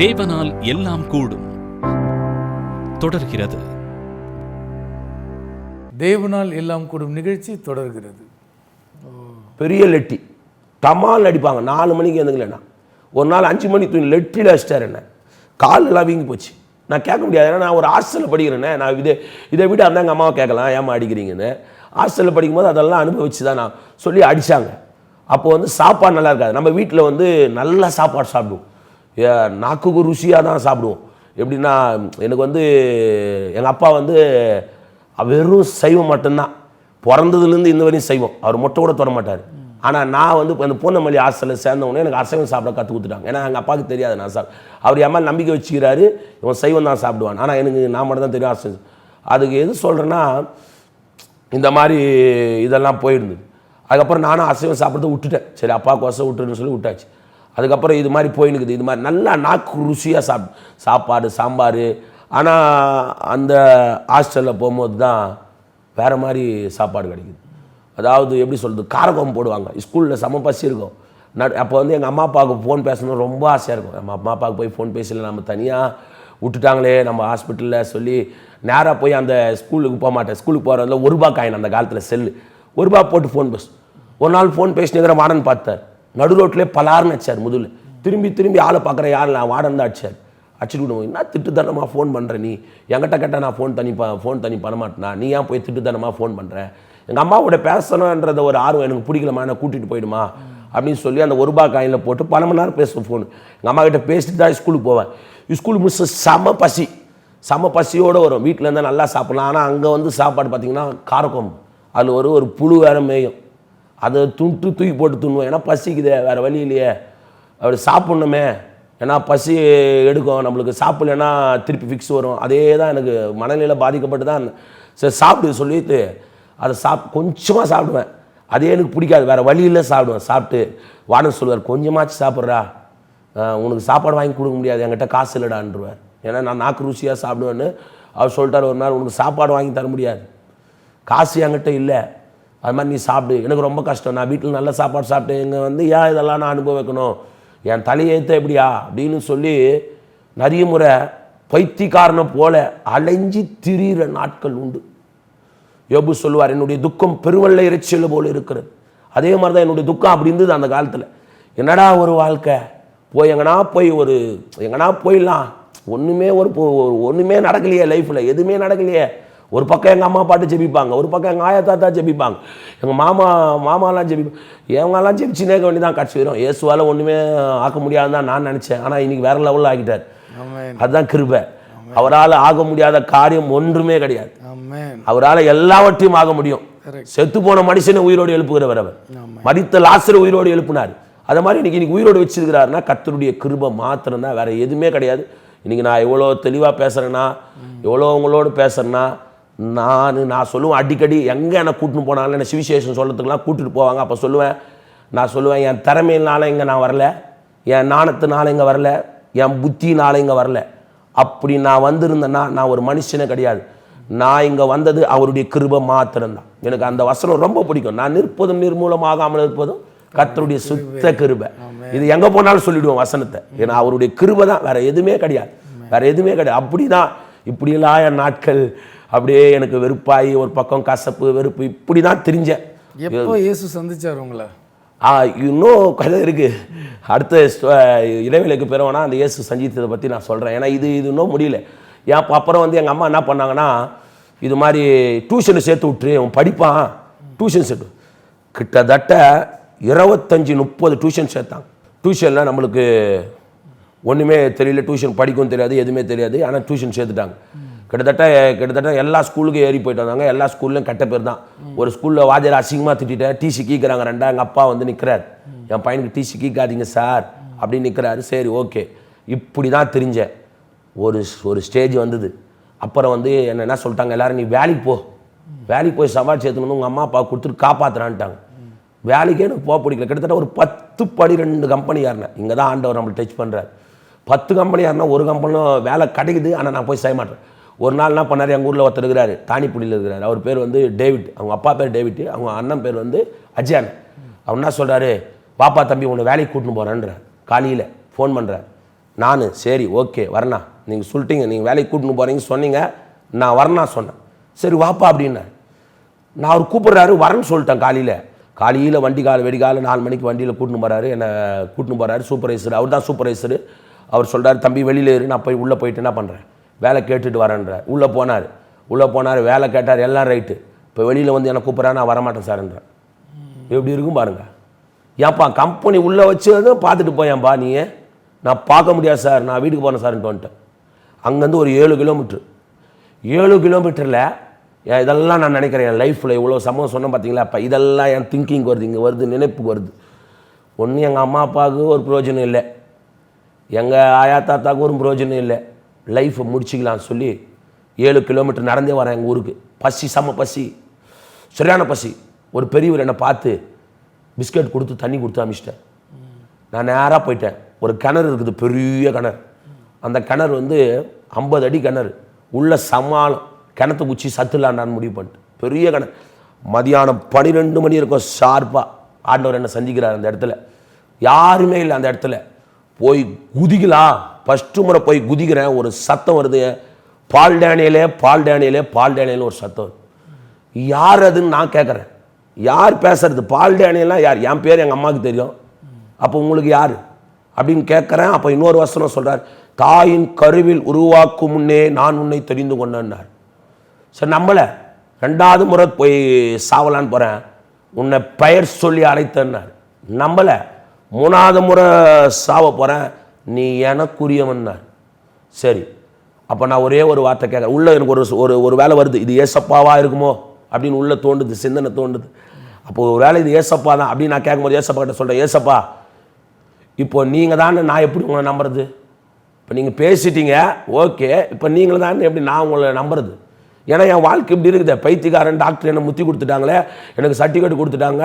தேவனால் எல்லாம் கூடும். தொடர்கிறது. தேவனால் எல்லாம் கூடும் நிகழ்ச்சி தொடர்கிறது. பெரிய லெட்டி. டமால் அடிப்பாங்க. நாலு மணிக்கு எழுந்துங்களேண்ணா ஒரு நாள் அஞ்சு மணிக்கு தூங்கி லெட்டியில் அடிச்சிட்டார் என்ன? கால் எல்லாம் வீங்கி போச்சு. நான் கேட்க முடியாது. ஏன்னா நான் ஒரு ஹாஸ்டலில் படிக்கிறேனே. நான் இதை இதை விட அந்த எங்கள் அம்மாவை கேட்கலாம். ஏமா அடிக்கிறீங்கன்னு. ஹாஸ்டலில் படிக்கும்போது அதெல்லாம் அனுபவிச்சு தான் நான் சொல்லி அடித்தாங்க அப்போ வந்து சாப்பாடு நல்லா இருக்காது. நம்ம வீட்டில் வந்து நல்ல சாப்பாடு சாப்பிடுவோம். நாக்குக்கு ருசியாக தான் சாப்பிடுவோம். எப்படின்னா எனக்கு வந்து எங்கள் அப்பா வந்து வெறும் சைவம் மட்டும்தான். பிறந்ததுலேருந்து இந்த வரையும் செய்வோம் அவர் மொட்டை கூட தொட மாட்டார். ஆனால் நான் வந்து இப்போ அந்த பூந்தமல்லி ஹாஸ்டலில் சேர்ந்தவொடனே எனக்கு அசைவம் சாப்பிட கற்றுக் கொடுத்துட்டாங்க. ஏன்னா எங்கள் அப்பாவுக்கு தெரியாது நான் சாப்பிட அவர் என் மேலே நம்பிக்கை வச்சுக்கிறாரு இவன் சைவம் தான் சாப்பிடுவான். ஆனால் எனக்கு நான் மட்டும் தான் தெரியும் அசைவம் அதுக்கு எது சொல்கிறேன்னா இந்த மாதிரி இதெல்லாம் போயிருந்தது. அதுக்கப்புறம் நானும் அசைவம் சாப்பிட்றத விட்டுட்டேன். சரி அப்பாவுக்கு வசம் விட்டுருன்னு சொல்லி விட்டாச்சு. அதுக்கப்புறம் இது மாதிரி போயினுக்குது. இது மாதிரி நல்லா நாக்கு ருசியாக சாப் சாப்பாடு சாம்பார். ஆனால் அந்த ஹாஸ்டலில் போகும்போது தான் வேறு மாதிரி சாப்பாடு கிடைக்குது. அதாவது எப்படி சொல்கிறது காரகம் போடுவாங்க. ஸ்கூலில் செம பசி இருக்கும். நட் அப்போ வந்து எங்கள் அம்மா அப்பாவுக்கு ஃபோன் பேசணும் ரொம்ப ஆசையாக இருக்கும். நம்ம அம்மா அப்பாவுக்கு போய் ஃபோன் பேசல நம்ம தனியாக விட்டுட்டாங்களே நம்ம ஹாஸ்பிட்டலில் சொல்லி நேராக போய் அந்த ஸ்கூலுக்கு போக மாட்டேன். ஸ்கூலுக்கு போகிறதுல ஒரு ரூபா காயின் அந்த காலத்தில் செல்லு. ஒரு ரூபா போட்டு ஃபோன் பேசு. ஒரு நாள் ஃபோன் பேசினுங்கிற மாடன் பார்த்தார் நடு ரோட்லேயே பலார்னு அடிச்சார் முதல்ல திரும்பி திரும்பி ஆளை பார்க்குற யார்? நான் வாடன் தான் அடிச்சார். அடிச்சுட்டு விடுவோம் என்ன திட்டுத்தனமாக ஃபோன் பண்ணுற நீ? என்கிட்ட கேட்டால் நான் ஃபோன் தனி ஃபோன் தனி பண்ண மாட்டேனா? நீ ஏன் போய் திட்டுத்தனமாக ஃபோன் பண்ணுற எங்கள் அம்மாவோட பேசணுன்றத ஒரு ஆர்வம் எனக்கு பிடிக்கலமா என்ன கூட்டிகிட்டு போயிடுமா? அப்படின்னு சொல்லி அந்த ஒரு ரூபாய் காயினில் போட்டு பல மணி நேரம் பேசுவேன் ஃபோன் எங்கள் அம்மா கிட்ட பேசிட்டு தான் ஸ்கூலுக்கு போவேன். ஸ்கூல் முடிச்சு செம பசி. செம பசியோடு வரும். வீட்டில் இருந்தால் நல்லா சாப்பிட்லாம். ஆனால் அங்கே வந்து சாப்பாடு பார்த்தீங்கன்னா காரக்குழம்பு அதில் ஒரு ஒரு புழு வேற மேயும். அதை துண்டு தூக்கி போட்டு துண்ணுவோம் ஏன்னா பசிக்குதே வேறு வழி இல்லையே. அப்படி சாப்பிட்ணுமே. ஏன்னா பசி எடுக்கும். நம்மளுக்கு சாப்பிட்லன்னா திருப்பி ஃபிக்ஸ் வரும். அதே தான் எனக்கு மனநிலையில் பாதிக்கப்பட்டு தான் சரி சாப்பிடு சொல்லிட்டு அதை சாப் கொஞ்சமாக சாப்பிடுவேன். அதே எனக்கு பிடிக்காது. வேறு வழியில் சாப்பிடுவேன். சாப்பிட்டு வாடன் சொல்லுவார் கொஞ்சமாச்சு சாப்பிட்றா. உனக்கு சாப்பாடு வாங்கி கொடுக்க முடியாது. என்கிட்ட காசு இல்லைடான்ருவார் ஏன்னா நான் நாக்கு ருசியாக சாப்பிடுவேன்னு அவர் சொல்லிட்டார். ஒரு நாள் உனக்கு சாப்பாடு வாங்கி தர முடியாது. காசு என்கிட்ட இல்லை. அது மாதிரி நீ சாப்பிடு. எனக்கு ரொம்ப கஷ்டம். நான் வீட்டில் நல்ல சாப்பாடு சாப்பிட்டு இங்கே வந்து ஏன் இதெல்லாம் நான் அனுபவிக்கணும் என் தலையெழுத்த எப்படியா? அப்படின்னு சொல்லி நிறைய முறை பைத்தியக்காரனை போல அலைஞ்சி திரியிற நாட்கள் உண்டு. யோபு சொல்லுவார் என்னுடைய துக்கம் பெருவெள்ள இறைச்சியில் போல் இருக்கிறது. அதே மாதிரி தான் என்னுடைய துக்கம் அப்படி இருந்தது அந்த காலத்தில். என்னடா ஒரு வாழ்க்கை? போய் எங்கனா போய் ஒரு எங்கன்னா போயிடலாம். ஒன்றுமே ஒரு ஒரு- ஒன்றுமே நடக்கலையே லைஃப்பில் எதுவுமே நடக்கலையே. ஒரு பக்கம் எங்கள் அம்மா பாட்டு ஜெபிப்பாங்க ஒரு பக்கம் எங்கள் ஆயா தாத்தா ஜெபிப்பாங்க. எங்கள் மாமா மாமாலாம் ஜெபிப்பாங்க இவங்கெல்லாம் ஜெபிச்சுனே இருக்க வேண்டியதான் கட்சி வரும் இயேசுவால் ஒன்றுமே ஆக்க முடியாதுன்னு தான் நான் நினச்சேன். ஆனால் இன்னைக்கு வேற லெவலில் ஆகிட்டார். அதுதான் கிருபை. அவரால் ஆக முடியாத காரியம் ஒன்றுமே கிடையாது. அவரால் எல்லாவற்றையும் ஆக முடியும். செத்து போன மனுஷனை உயிரோடு எழுப்புகிறவர் அவர். மரித்த லாசரை உயிரோடு எழுப்பினார். அதை மாதிரி இன்னைக்கு இன்னைக்கு உயிரோடு வச்சிருக்கிறாருன்னா கர்த்தருடைய கிருபை மாத்திரம் தான் வேற எதுவுமே கிடையாது. இன்னைக்கு நான் எவ்வளோ தெளிவாக பேசுகிறேன்னா எவ்வளோ உங்களோடு பேசுகிறேன்னா நான் நான் சொல்லுவேன் அடிக்கடி எங்கே என்னை கூட்டின்னு போனாலும் என்ன சிவிசேஷன் சொல்கிறதுக்கெல்லாம் கூட்டிட்டு போவாங்க. அப்போ சொல்லுவேன் நான் சொல்லுவேன் என் திறமையினால இங்கே நான் வரல. என் நாணத்தினால இங்கே வரல. என் புத்தினால இங்கே வரல. அப்படி நான் வந்திருந்தேன்னா நான் ஒரு மனுஷனே கிடையாது. நான் இங்கே வந்தது அவருடைய கிருபை மாத்திரம்தான். எனக்கு அந்த வசனம் ரொம்ப பிடிக்கும். நான் நிற்பதும் நிர்மூலமாகாமல் இருப்பதும் கர்த்தருடைய சுத்த கிருபை. இது எங்கே போனாலும் சொல்லிடுவோம் வசனத்தை. ஏன்னா அவருடைய கிருபை தான். வேற எதுவுமே கிடையாது. வேற எதுவுமே கிடையாது. அப்படி தான் இப்படியெல்லாம் என் நாட்கள் அப்படியே எனக்கு வெறுப்பாகி ஒரு பக்கம் கசப்பு வெறுப்பு இப்படி தான் தெரிஞ்சேன் எப்போ இயேசு சந்திச்சார் உங்களை? ஆ இன்னும் கதை இருக்கு. அடுத்த இடைவேளைக்கு பிறகுனா அந்த இயேசு சஞ்சீத்ததை பற்றி நான் சொல்கிறேன் ஏன்னா இது இது இன்னும் முடியல. ஏன் அப்ப அப்புறம் வந்து எங்கள் அம்மா என்ன பண்ணாங்கன்னா இது மாதிரி டியூஷனை சேர்த்து விட்டுரு அவன் படிப்பான். டியூஷன் சேர்த்து கிட்டத்தட்ட இருபத்தஞ்சி முப்பது டியூஷன் சேர்த்தாங்க. டியூஷனில் நம்மளுக்கு ஒன்றுமே தெரியல. டியூஷன் படிக்கவும் தெரியாது எதுவுமே தெரியாது. ஆனால் டியூஷன் சேர்த்துட்டாங்க. கிட்டத்தட்ட கிட்டத்தட்ட எல்லா ஸ்கூலுக்கும் ஏறி போயிட்டு வந்தாங்க. எல்லா ஸ்கூல்லையும் கெட்ட பேர் தான். ஒரு ஸ்கூலில் வாஜர் அசிங்கமாக திட்டிட்டேன் டிசி கீக்கிறாங்க ரெண்டா எங்கள் அப்பா வந்து நிற்கிறார் என் பையனுக்கு டிசி கீக்காதீங்க சார். அப்படின்னு நிற்கிறாரு சரி ஓகே. இப்படி தான் தெரிஞ்சேன் ஒரு ஒரு ஸ்டேஜ் வந்தது. அப்புறம் வந்து என்ன என்ன சொல்லிட்டாங்க? எல்லோரும் நீ வேலைக்கு போ. வேலைக்கு போய் சவால் சேர்த்துன்னு உங்கள் அம்மா அப்பா கொடுத்துட்டு காப்பாற்றுறான்ட்டாங்க வேலைக்கே எனக்கு போக பிடிக்கல. கிட்டத்தட்ட ஒரு பத்து பனிரெண்டு கம்பெனி ஏறினேன். இங்கே தான் ஆண்டவர் நம்மளை டச் பண்ணுறாரு பத்து கம்பெனி ஏறினா ஒரு கம்பெனியும் வேலை கிடைக்குது ஆனால் நான் போய் செய்ய மாட்டேன். ஒரு நாள் என்ன பண்ணார்? எங்கள் ஊரில் ஒருத்தர் இருக்கிறாரு. தானிப்புடியில் இருக்கிறார். அவர் பேர் வந்து டேவிட். அவங்க அப்பா பேர் டேவிட். அவங்க அண்ணன் பேர் வந்து அஜயான். அவர் என்ன சொல்கிறாரு பாப்பா தம்பி உன்னை வேலைக்கு கூட்டின்னு போகிறேன்ற காலையில் ஃபோன் பண்ணுறார் நான் சரி ஓகே வரணா. நீங்கள் சொல்லிட்டீங்க நீங்கள் வேலைக்கு கூட்டின்னு போகிறீங்க சொன்னீங்க. நான் வரேன்னா சொன்னேன். சரி வாப்பா அப்படின்னேன் நான் அவர் கூப்பிட்றாரு வரேன்னு சொல்லிட்டேன் காலையில். காலையில் வண்டி கால வெடிகால நாலு மணிக்கு வண்டியில் கூட்டின்னு போகிறாரு என்னை கூட்டின்னு போகிறாரு சூப்பர்வைசர் அவர் தான் சூப்பர்வைசரு அவர் சொல்கிறார் தம்பி வெளியில் இரு. நான் போய் உள்ளே போயிட்டு என்ன பண்ணுறேன் வேலை கேட்டுட்டு வரேன்றார் உள்ளே போனார். உள்ளே போனார் வேலை கேட்டார் எல்லாம் ரைட்டு. இப்போ வெளியில் வந்து என்னை கூப்பிட்றா நான் வரமாட்டேன் சார்ன்றேன் எப்படி இருக்கும் பாருங்கள் ஏன்ப்பா கம்பெனி உள்ளே வச்சு பார்த்துட்டு போயேன்பா நீ நான் பார்க்க முடியாது சார் நான் வீட்டுக்கு போனேன் சார்ன்ட்டு வந்துட்டேன். அங்கேருந்து ஒரு ஏழு கிலோமீட்ரு ஏழு கிலோமீட்டரில் இதெல்லாம் நான் நினைக்கிறேன் என் லைஃப்பில் இவ்வளோ சம்பவம் சொன்னேன் பார்த்தீங்களா அப்போ இதெல்லாம் என் திங்கிங் வருது இங்கே வருது நினைப்புக்கு வருது. ஒன்று எங்கள் அம்மா அப்பாவுக்கு ஒரு பிரயோஜனம் இல்லை. எங்கள் ஆயா தாத்தாவுக்கு ஒரு பிரயோஜனம் இல்லை. லைஃப்பை முடிச்சிக்கலாம் சொல்லி ஏழு கிலோமீட்டர் நடந்தே வரேன் எங்கள் ஊருக்கு. பசி செம்ம பசி. சரியான பசி. ஒரு பெரியவர் என்னை பார்த்து பிஸ்கட் கொடுத்து தண்ணி கொடுத்து அமிச்சிட்டேன். நான் நேராக போயிட்டேன். ஒரு கிணறு இருக்குது பெரிய கிணறு. அந்த கிணறு வந்து ஐம்பது அடி கிணறு. உள்ள சமாளம். கிணத்து குச்சி சத்துலாண்டான்னு முடிவு பண்ணிட்டு பெரிய கிணறு. மதியானம் பன்னிரெண்டு மணி இருக்கும் ஷார்ப்பாக ஆண்டவர் என்னை சந்திக்கிறார் அந்த இடத்துல. யாருமே இல்லை அந்த இடத்துல. போய் குதிக்கலாம். ஃபஸ்ட்டு முறை போய் குதிக்கிறேன் ஒரு சத்தம் வருது. பால் டேனியலே பால் டேனியலே பால் டேனியல் ஒரு சத்தம் யார் அதுன்னு நான் கேட்குறேன். யார் பேசுறது? பால் டேனியெல்லாம் யார்? என் பேர் எங்கள் அம்மாவுக்கு தெரியும். அப்போ உங்களுக்கு யார்? அப்படின்னு கேட்குறேன். அப்போ இன்னொரு வசனம் சொல்கிறார் தாயின் கருவில் உருவாக்கும் முன்னே நான் உன்னை தெரிந்து கொண்டேன்னார். சரி நம்மளை ரெண்டாவது முறை போய் சாவலான்னு போகிறேன் உன்னை பெயர் சொல்லி அழைத்தேன்னார். நம்மளை மூணாவது முறை சாவ போகிறேன் நீ எனக்குரியவன்னார் சரி. அப்போ நான் ஒரே ஒரு வார்த்தை கேட்குறேன். உள்ள எனக்கு ஒரு ஒரு ஒரு வேலை வருது. இது ஏசப்பாவாக இருக்குமோ? அப்படின்னு உள்ளே தோண்டுது சிந்தனை தோண்டுது. அப்போ ஒரு வேலை இது ஏசப்பா தான் அப்படின்னு நான் கேட்கும்போது ஏசப்பா கிட்ட சொல்கிறேன் ஏசப்பா இப்போ நீங்கள் தானே நான் எப்படி உங்களை நம்புறது? இப்போ நீங்கள் பேசிட்டீங்க ஓகே. இப்போ நீங்கள் தானே எப்படி நான் உங்களை நம்புறது? ஏன்னா என் வாழ்க்கை இப்படி இருக்குது. பைத்தியக்காரன் டாக்டர் என்ன முத்தி கொடுத்துட்டாங்களே எனக்கு சர்டிஃபிகேட் கொடுத்துட்டாங்க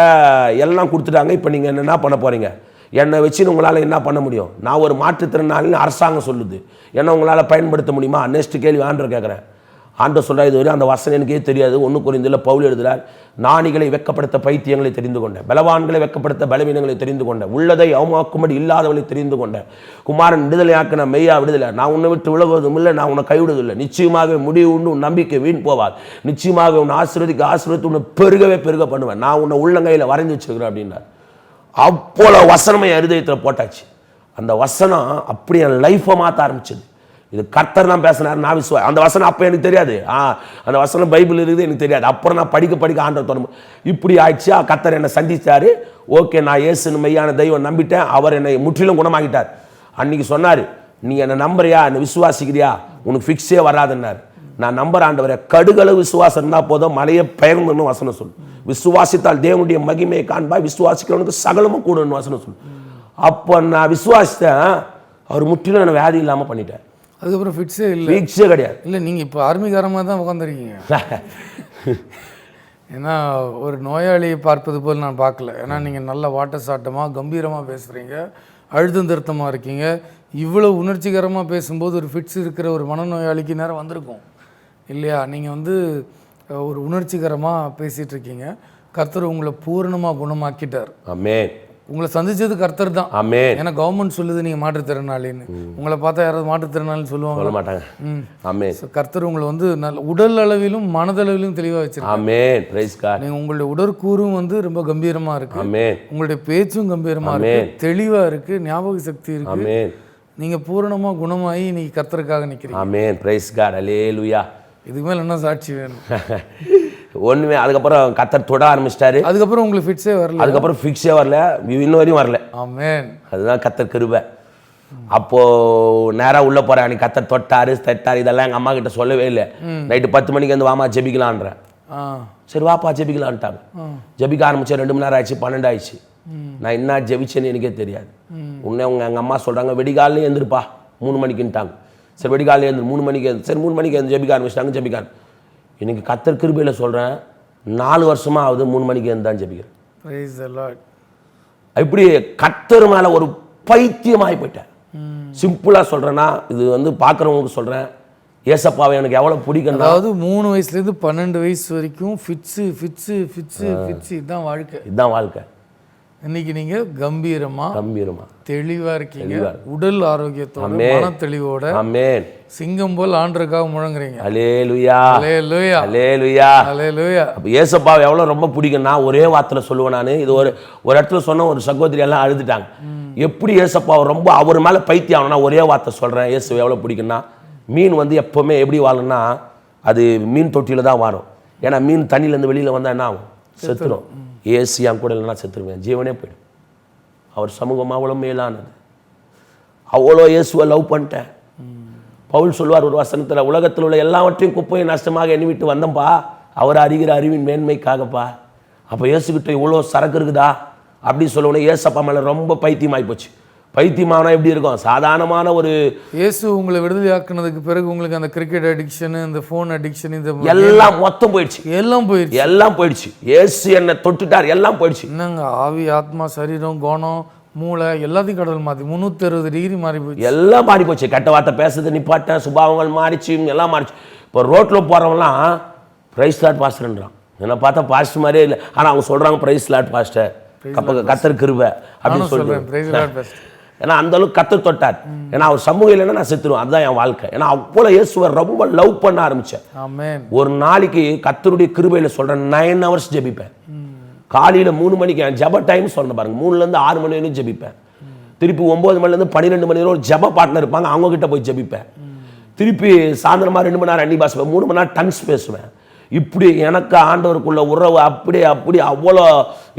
எல்லாம் கொடுத்துட்டாங்க. இப்போ நீங்கள் என்ன பண்ண போகிறீங்க என்னை வச்சு உங்களால் என்ன பண்ண முடியும்? நான் ஒரு மாற்றுத்திறனாளின்னு அரசாங்கம் சொல்லுது. என்ன உங்களால் பயன்படுத்த முடியுமா? நெக்ஸ்ட் கேள்வி ஆண்டர் கேட்குறேன் ஆண்டர் சொல்கிறார் இதுவரை அந்த வசனம் எனக்கே தெரியாது. ஒன்று குறைந்தில் பவுல் எழுதுகிறார் நாணிகளை வெக்கப்படுத்த பைத்தியங்களை தெரிந்து கொண்டேன். பலவான்களை வெக்கப்படுத்த பலவீனங்களை தெரிந்து கொண்டேன். உள்ளதை அவமாக்கும்படி இல்லாதவளை தெரிந்து கொண்டேன். குமாரன் விடுதலையாக்கின மெய்யா விடுதலை. நான் உன்னை விட்டு விலகுவதும் இல்லை நான் உன்னை கைவிடுவதில்லை. நிச்சயமாக முடிவு உண்டு உன் நம்பிக்கை வீண் போவாது. நிச்சயமாக உன் ஆசீர்வதிக்கு ஆசீர்வதித்து உன்னை பெருகவே பெருக பண்ணுவேன். நான் உன்னை உள்ளங்கையில் வரைஞ்சி வச்சுக்கிறேன் அப்படின்னார் அவ்வளோ வசனமே என் இருதயத்தில் போட்டாச்சு. அந்த வசனம் அப்படி என் லைஃப்பை மாற்ற ஆரம்பிச்சது. இது கர்த்தர் தான் பேசினார் நான் விசுவா அந்த வசனம் அப்போ எனக்கு தெரியாது. ஆ அந்த வசனம் பைபிள் இருக்குது எனக்கு தெரியாது. அப்புறம் நான் படிக்க படிக்க ஆண்டர் தொடரும் இப்படி ஆயிடுச்சு? கர்த்தர் என்னை சந்தித்தார் ஓகே நான் இயேசுன்னு மெய்யான தெய்வம் நம்பிட்டேன். அவர் என்னை முற்றிலும் குணமாகிட்டார் அன்னைக்கு சொன்னார் நீ என்னை நம்புறியா? என்னை விசுவாசிக்கிறியா? உனக்கு ஃபிக்ஸே வராதுன்னார். நான் நம்புற ஆண்டவரை கடுகளவு விசுவாசம் இருந்தால் போதும் மலையை பெயர்ந்துன்னு வசனம் சொல்லு. விசுவாசித்தால் தேவனுடைய மகிமையை காண்பாய் விசுவாசிக்கிறவனுக்கு சகலமும் கூடன்னு வசனம் சொல்லு. அப்போ நான் விசுவாசித்தேன் அவர் முற்றிலும் என்னை வியாதி இல்லாமல் பண்ணிட்டார். அதுக்கப்புறம் ஃபிட்ஸே இல்லை. ஃபிக்ஸே கிடையாது. இல்லை நீங்கள் இப்போ ஆர்மிகாரமாக தான் உட்காந்துருக்கீங்க ஏன்னா ஒரு நோயாளியை பார்ப்பது போல் நான் பார்க்கல. ஏன்னா நீங்கள் நல்ல வாட்ட சாட்டமாக கம்பீரமாக பேசுகிறீங்க அழுத்தம் திருத்தமாக இருக்கீங்க. இவ்வளோ உணர்ச்சிகரமாக பேசும்போது ஒரு ஃபிட்ஸ் இருக்கிற ஒரு மனநோயாளிக்கு நேரம் வந்திருக்கும். இல்லையா? நீங்கள் வந்து ஒரு உணர்ச்சிகரமாக பேசிகிட்டு இருக்கீங்க கர்த்தர் உங்களை பூரணமாக குணமாக்கிட்டார். அமேன் உங்களை சந்திச்சது கர்த்தர் தான். அமேன் ஏன்னா கவர்மெண்ட் சொல்லுது நீங்கள் மாற்றுத்திறனாளின்னு. உங்களை பார்த்தா யாராவது மாற்றுத்திறனாளின்னு சொல்லுவாங்க சொல்ல மாட்டாங்க. ம். அமேன் So, கர்த்தர் உங்களை வந்து நல்ல உடல் அளவிலும் மனதளவிலும் தெளிவாக வச்சிருக்காங்க அமேன் பிரைஸ் காட் நீங்க உங்களுடைய உடற்கூறும் வந்து ரொம்ப கம்பீரமா இருக்கு. உங்களுடைய பேச்சும் கம்பீரமா இருக்கு. தெளிவா இருக்கு. ஞாபக சக்தி இருக்கு. அமேன் நீங்க பூரணமா குணமாகி இன்னைக்கு கர்த்தருக்காக நிக்கிறீங்க. அமேன் பிரைஸ் காட் அலேலுயா இதுக்கு மேல என்ன சாட்சி வேணும்? ஒன்றுமே அதுக்கப்புறம் கத்தர் தொட ஆரம்பிச்சிட்டாரு. அதுக்கப்புறம் உங்களுக்கு ஃபிட்ஸே வரல. அதுக்கப்புறம் ஃபிக்ஸே வரல. இன்ன வரையும் வரல. ஆமென். அதுதான் கத்தர் கிருபை. அப்போது நேராக உள்ளே போகிறேன் அன்னைக்கு கத்தர் தொட்டாரு தட்டாரு இதெல்லாம் எங்கள் அம்மா கிட்ட சொல்லவே இல்லை. நைட்டு பத்து மணிக்கு வந்து வாமா ஜெபிக்கலான்றேன் சரி வாப்பா ஜெபிக்கலான்ட்டாங்க. ஜெபிக்க ஆரம்பிச்சேன் ரெண்டு மணி நேரம் ஆயிடுச்சு பன்னெண்டு ஆயிடுச்சு. நான் என்ன ஜெபிச்சேன்னு எனக்கே தெரியாது. உடனே உங்க எங்கள் அம்மா சொல்கிறாங்க வெடிகாலில் எழுந்திருப்பா மூணு மணிக்குன்ட்டாங்க. சரி வெடிகாலில் எழுந்து மூணு மணிக்கு எழுந்து சரி மூணு மணிக்கு எழுந்து ஜெபிக்க ஆரம்பிச்சிட்டாங்க ஜெபிக்க ஆரம்பி- எனக்கு கத்தர் கிருபையில் சொல்கிறேன் நாலு வருஷமா ஆகுது மூணு மணிக்கு எழுந்து தான் ஜெபிக்கிறேன். இப்படி கத்தர் மேலே ஒரு பைத்தியமாகி போயிட்டேன் சிம்பிளாக சொல்கிறேன்னா இது வந்து பார்க்குறவங்களுக்கு சொல்கிறேன் ஏசப்பாவை எனக்கு எவ்வளோ பிடிக்குன்னா அதாவது மூணு வயசுல இருந்து பன்னெண்டு வயசு வரைக்கும் ஃபிட்ஸு ஃபிட்ஸு ஃபிட்ஸு ஃபிட்ஸு இதுதான் வாழ்க்கை. இதுதான் வாழ்க்கை. இன்னைக்கு நீங்க கம்பீரமா கம்பீரமா. தெளிவா இருக்கீங்க. உடல் ஆரோக்கியத்தோட மன தெளிவோட ஆமென். சிங்கம் போல் ஆண்டருக்காக முழங்குறீங்க. அலேலுயா அலேலூயா அலேலுயா அலேலூயா ஏசப்பா எவ்வளோ ரொம்ப பிடிக்கும்னா ஒரே வார்த்தையில் சொல்லுவேன் நான். இது ஒரு ஒரு இடத்துல சொன்ன ஒரு சகோதரி எல்லாம் அழுதுட்டாங்க. எப்படி ஏசப்பா ரொம்ப அவர் மேலே பைத்தியம் ஆகணும்னா ஒரே வார்த்தை சொல்கிறேன் ஏசு எவ்வளோ பிடிக்கும்னா மீன் வந்து எப்போவுமே எப்படி வாழும்னா அது மீன் தொட்டியில் தான் வாழும். ஏன்னா மீன் தண்ணியிலேருந்து வெளியில் வந்தால் என்ன ஆகும்? செத்துரும். ஏசு என் கூட இல்லைன்னா செத்துருவேன். ஜீவனே போயிடும். அவர் சமூகம் அவ்வளோ மேலானது. அவ்வளோ இயேசுவை லவ் பண்ணிட்டேன். பவுல் சொல்வார் ஒரு வசனத்தில் உலகத்தில் உள்ள எல்லாவற்றையும் குப்பையை நஷ்டமாக எண்ணிவிட்டு வந்தேன்ப்பா அவர் அறிகிற அறிவின் மேன்மைக்காகப்பா. அப்போ இயேசுக்கிட்ட இவ்வளோ சரக்கு இருக்குதா? அப்படின்னு சொல்லணும் ஏசப்பா மேலே ரொம்ப பைத்தியமாகி போச்சு. பைத்தியமானா எப்படி இருக்கும்? சாதாரணமான ஒரு இயேசு உங்களை விடுதலையாக்குனதுக்கு பிறகு உங்களுக்கு அந்த கிரிக்கெட் அடிக்ஷன் இந்த ஃபோன் அடிக்ஷன் இந்த எல்லாம் மொத்தம் போயிடுச்சு. எல்லாம் போயிடுச்சு. எல்லாம் போயிடுச்சு. ஏசு என்னை தொட்டுட்டார். எல்லாம் போயிடுச்சு. என்னங்க ஆவி ஆத்மா சரீரம் குணம் மூளை எல்லாத்தையும் கடவுள் மாற்றி முந்நூற்றி அறுபது டிகிரி மாறி போச்சு எல்லாம் மாறி போச்சு. கெட்ட வார்த்தை பேசுறது நிப்பாட்டேன் சுபாவங்கள் மாறிச்சு எல்லாம் மாறிச்சு. இப்போ ரோட்டில் போகிறவங்களாம் ப்ரைஸ் லாட் பாஸ்டர்ன்றான். என்னை பார்த்தா பாஸ்டர் மாதிரியே இல்லை. ஆனால் அவங்க சொல்கிறாங்க ப்ரைஸ் லாட் பாஸ்டர். கத்தர் கிருப அப்படின்னு நானும் ஏன்னா அந்த அளவுக்கு கத்தர் தொட்டார். ஏன்னா அவர் சமூகம் இல்லைன்னா நான் செத்துருவேன் அதுதான் என் வாழ்க்கை. ஏன்னா அவ்வளோ இயேசுவை ரொம்ப லவ் பண்ண ஆரம்பித்தேன் ஒரு நாளைக்கு கத்தருடைய கிருபையில் சொல்கிறேன் நைன் ஹவர்ஸ் ஜெபிப்பேன். காலையில் மூணு மணிக்கு என் ஜப டைம் சொன்ன பாருங்க. மூணுலேருந்து ஆறு மணி வரையும் ஜெபிப்பேன். திருப்பி ஒம்பது மணிலேருந்து பன்னிரெண்டு மணி வரை ஒரு ஜப பார்ட்னர் இருப்பாங்க. அவங்க கிட்ட போய் ஜெபிப்பேன். திருப்பி சாயந்தரமா ரெண்டு மணி நேரம் அன்னி பாசுவேன் மூணு மணி நேரம் டன்ஸ் பேசுவேன். இப்படி எனக்கு ஆண்டவருக்குள்ள உறவு அப்படி அப்படி அவ்வளோ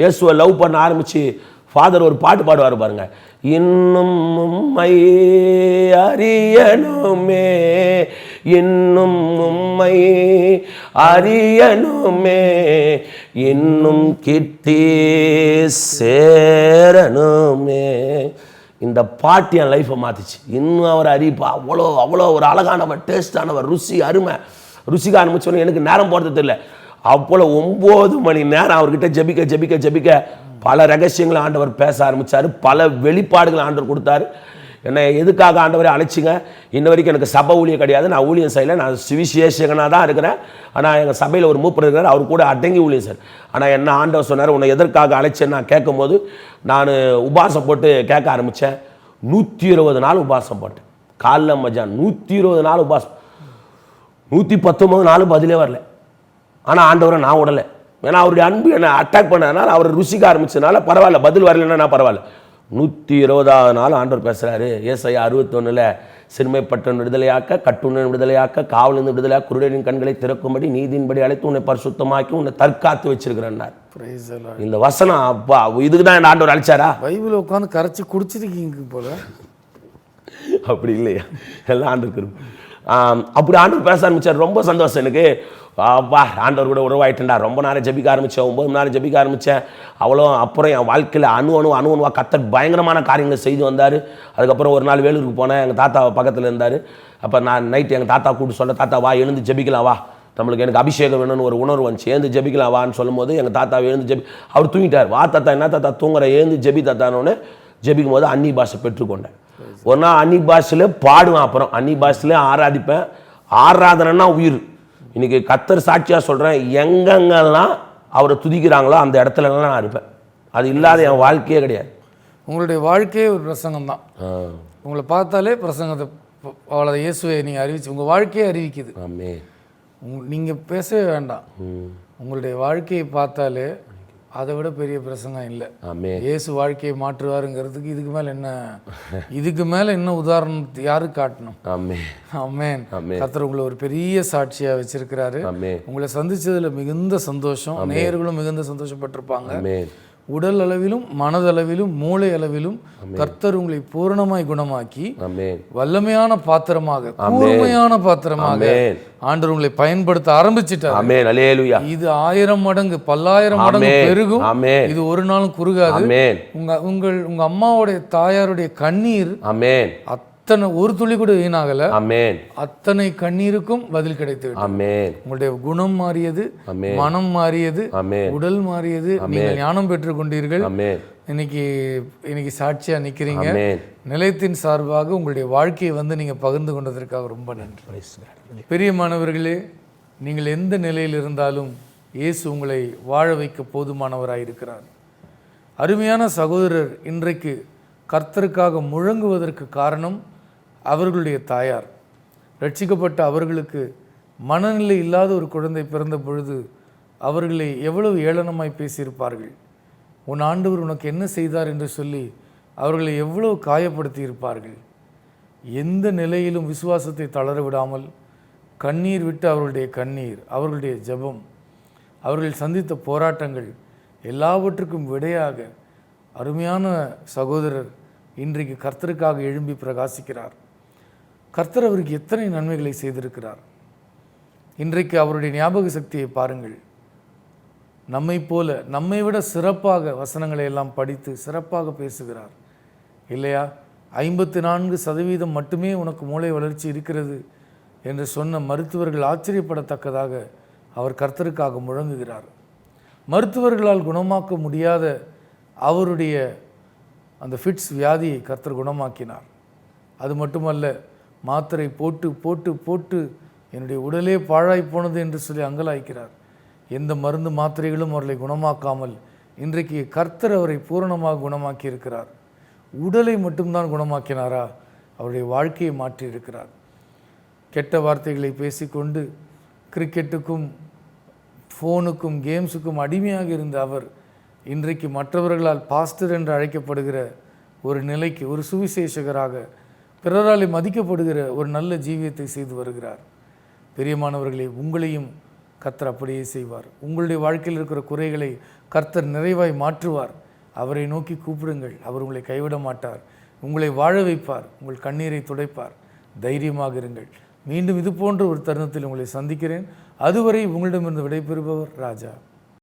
இயேசுவை லவ் பண்ண ஆரம்பிச்சு ஃபாதர் ஒரு பாட்டு பாடுவார் பாருங்க. இன்னும் உம்மை அறியணுமே இன்னும் உம்மை அறியணுமே இன்னும் கிட்டி சேரணுமே. இந்த பாட்டு என் லைஃப்பை மாற்றிச்சு இன்னும் அவர் அறிப்பா. அவ்வளோ அவ்வளோ ஒரு அழகானவர் டேஸ்டானவர் ருசி அருமை. ருசிக்க ஆரம்பிச்சோன்னு எனக்கு நேரம் போகிறது தெரியல. அவ்வளோ ஒம்பது மணி நேரம் அவர்கிட்ட ஜபிக்க ஜெபிக்க ஜபிக்க பல ரகசியங்களை ஆண்டவர் பேச ஆரம்பிச்சாரு. பல வெளிப்பாடுகளை ஆண்டவர் கொடுத்தாரு. என்னை எதுக்காக ஆண்டவரை அழைச்சிங்க? இன்ன வரைக்கும் எனக்கு சபை ஊழியம் கிடையாது. நான் ஊழியம் செய்யலை. நான் சுவிசேஷகனாக தான் இருக்கிறேன். ஆனால் எங்கள் சபையில் ஒரு மூப்பர் இருக்கிறார். அவர் கூட அடங்கி ஊழியம் சார். ஆனால் என்ன ஆண்டவர் சொன்னார்? உன்னை எதற்காக அழைச்சேன்னு நான் கேட்கும்போது நான் உபாசம் போட்டு கேட்க ஆரம்பித்தேன் நூற்றி இருபது நாள் உபாசம் போட்டேன். காலில் மஜான் நூற்றி இருபது நாள் உபாசம். நூற்றி பத்தொம்பது நாளும் பதிலே வரல. ஆனால் ஆண்டவரை நான் விடலை ஏன்னா அவருடைய அன்பு என்னை அட்டாக் பண்ணதுனால அவர் ருசிக்க ஆரம்பிச்சதுனால பரவாயில்ல பதில் வரலைன்னா பரவாயில்ல. நூற்றி இருபதாவது நாள் ஆண்டவர் பேசுகிறாரு ஏசையா அறுபத்தொன்னில் சிறுமைப்பட்ட விடுதலையாக்க கட்டுண்ணன் விடுதலையாக்க காவலிருந்து விடுதலையாக்க குருடரின் கண்களை திறக்கும்படி நீதியின்படி அழைத்து உன்னை பரிசுத்தமாக்கி உன்னை தற்காத்து வச்சிருக்கிறேன்னார். இந்த வசனம் அப்பா இதுக்கு தான் ஆண்டவர் அழைச்சாரா? பைபிளை உட்காந்து கரைச்சி குடிச்சிருக்கீங்க போல. அப்படி இல்லையா? எல்லாம். ஆம், அப்படி ஆண்டவர் பேச ஆரம்பிச்சார். ரொம்ப சந்தோஷம் எனக்கு. அப்பா ஆண்டவர் கூட உறவாயிட்டேன்டா. ரொம்ப நேரம் ஜபிக்க ஆரம்பித்தேன் ஒம்பது மணி நேரம் ஜபிக்க ஆரம்பித்தேன் அவ்வளோ அப்புறம் என் வாழ்க்கையில் அணு அணு அணு அணுவாக கத்தர் பயங்கரமான காரியங்களை செய்து வந்தார். அதுக்கப்புறம் ஒரு நாள் வேலூருக்கு போனேன். எங்கள் தாத்தா பக்கத்தில் இருந்தார். அப்போ நான் நைட்டு எங்கள் தாத்தா கூப்பிட்டு சொல்ல தாத்தா வா எழுந்து ஜபிக்கலாம் வா. நம்மளுக்கு எனக்கு அபிஷேகம் வேணும்னு ஒரு உணர்வு வந்துச்சு. எழுந்து ஜபிக்கலாம் வான்னு சொல்லும்போது எங்கள் தாத்தா எழுந்து ஜபி அவர் தூங்கிட்டார். வா தாத்தா என்ன தாத்தா தூங்குற? எழுந்து ஜெபி தாத்தானோன்னு ஜபிக்கும் போது அன்னி பாஷை பெற்றுக்கொண்டேன். ஒரு நாள் அன்னி பாஷையில் பாடுவேன் அப்புறம். அன்னி பாஷையில் ஆராதிப்பேன். ஆராதனைன்னா உயிர். இன்னைக்கு கத்தர் சாட்சியாக சொல்கிறேன் எங்கெங்கெல்லாம் அவரை துதிக்கிறாங்களோ அந்த இடத்துலலாம் நான் இருப்பேன். அது இல்லாத என் வாழ்க்கையே கிடையாது. உங்களுடைய வாழ்க்கையே ஒரு பிரசங்கம் தான் உங்களை பார்த்தாலே பிரசங்கத்தை அவ்வளோ இயேசுவை நீங்கள் அறிவிச்சு உங்கள் வாழ்க்கையே அறிவிக்குது. நீங்கள் பேசவே வேண்டாம். உங்களுடைய வாழ்க்கையை பார்த்தாலே அதை விட பெரிய பிரசங்கம் இல்லை. இயேசு வாழ்க்கையை மாற்றுவாருங்கிறதுக்கு இதுக்கு மேலே என்ன இதுக்கு மேலே என்ன உதாரணம் யாருக்கு காட்டணும்? ஆமென். கர்த்தர் உங்களை ஒரு பெரிய சாட்சியா வச்சிருக்கிறாரு. உங்களை சந்திச்சதுல மிகுந்த சந்தோஷம். நேயர்களும் மிகுந்த சந்தோஷப்பட்டிருப்பாங்க. உடல் அளவிலும் மனதளவிலும் மூளை அளவிலும் கர்த்தர் உங்களை பூரணமாய் குணமாக்கி வல்லமையான பாத்திரமாக கூர்மையான பாத்திரமாக. ஆண்டவர் உங்களை பயன்படுத்த ஆரம்பிச்சிட்டார். இது ஆயிரம் மடங்கு பல்லாயிரம் மடங்கு. பெருகும். இது ஒரு நாளும் குறுகாது. உங்க உங்கள் உங்க அம்மாவுடைய தாயாருடைய கண்ணீர் ஆமேன். அத்தனை ஒரு துளி கூட வீணாகல. அத்தனை கண்ணீருக்கும் பதில் கிடைத்து உங்களுடைய குணம் மாறியது. மனம் மாறியது உடல் மாறியது நீங்கள் ஞானம் பெற்றுக் கொண்டீர்கள் இன்னைக்கு இன்னைக்கு சாட்சியா நிக்கிறீங்க. நிலையத்தின் சார்பாக உங்களுடைய வாழ்க்கையை வந்து நீங்க பகிர்ந்து கொண்டதற்காக ரொம்ப நன்றி. பெரிய மாணவர்களே நீங்கள் எந்த நிலையில் இருந்தாலும் இயேசு உங்களை வாழ வைக்க போதுமானவராய் இருக்கிறார். அருமையான சகோதரர் இன்றைக்கு கர்த்தருக்காக முழங்குவதற்கு காரணம் அவர்களுடைய தாயார். ரட்சிக்கப்பட்ட அவர்களுக்கு மனநிலை இல்லாத ஒரு குழந்தை பிறந்த பொழுது அவர்களை எவ்வளவு ஏளனமாய் பேசியிருப்பார்கள். உன் ஆண்டவர் உனக்கு என்ன செய்தார்? என்று சொல்லி அவர்களை எவ்வளவு காயப்படுத்தி இருப்பார்கள் எந்த நிலையிலும் விசுவாசத்தை தளர விடாமல் கண்ணீர் விட்டு அவர்களுடைய கண்ணீர் அவர்களுடைய ஜெபம் அவர்கள் சந்தித்த போராட்டங்கள் எல்லாவற்றுக்கும் விடையாக அருமையான சகோதரர் இன்றைக்கு கர்த்தருக்காக எழும்பி பிரகாசிக்கிறார். கர்த்தர் அவருக்கு எத்தனை நன்மைகளை செய்திருக்கிறார்? இன்றைக்கு அவருடைய ஞாபக சக்தியை பாருங்கள். நம்மை போல நம்மை விட சிறப்பாக வசனங்களை எல்லாம் படித்து சிறப்பாக பேசுகிறார். இல்லையா? ஐம்பத்தி நான்கு சதவீதம் மட்டுமே உனக்கு மூளை வளர்ச்சி இருக்கிறது என்று சொன்ன மருத்துவர்கள் ஆச்சரியப்படத்தக்கதாக அவர் கர்த்தருக்காக முழங்குகிறார். மருத்துவர்களால் குணமாக்க முடியாத அவருடைய அந்த ஃபிட்ஸ் வியாதியை கர்த்தர் குணமாக்கினார். அது மட்டுமல்ல மாத்திரை போட்டு போட்டு போட்டு என்னுடைய உடலே பாழாய் போனது என்று சொல்லி அங்கலாய்க்கிறார். எந்த மருந்து மாத்திரைகளும் அவர்களை குணமாக்காமல் இன்றைக்கு கர்த்தர் அவரை பூரணமாக குணமாக்கி இருக்கிறார் உடலை மட்டும்தான் குணமாக்கினாரா? அவருடைய வாழ்க்கையை மாற்றியிருக்கிறார். கெட்ட வார்த்தைகளை பேசிக்கொண்டு கிரிக்கெட்டுக்கும் ஃபோனுக்கும் கேம்ஸுக்கும் அடிமையாக இருந்த அவர் இன்றைக்கு மற்றவர்களால் பாஸ்டர் என்று அழைக்கப்படுகிற ஒரு நிலைக்கு ஒரு சுவிசேஷகராக பிறராலே மதிக்கப்படுகிற ஒரு நல்ல ஜீவியத்தை செய்து வருகிறார். பெரியமானவர்களே உங்களையும் கர்த்தர் அப்படியே செய்வார். உங்களுடைய வாழ்க்கையில் இருக்கிற குறைகளை கர்த்தர் நிறைவாய் மாற்றுவார். அவரை நோக்கி கூப்பிடுங்கள். அவர் உங்களை கைவிட மாட்டார். உங்களை வாழ வைப்பார். உங்கள் கண்ணீரை துடைப்பார். தைரியமாக இருங்கள். மீண்டும் இது போன்ற ஒரு தருணத்தில் உங்களை சந்திக்கிறேன். அதுவரை உங்களிடமிருந்து விடைபெறுபவர் ராஜா.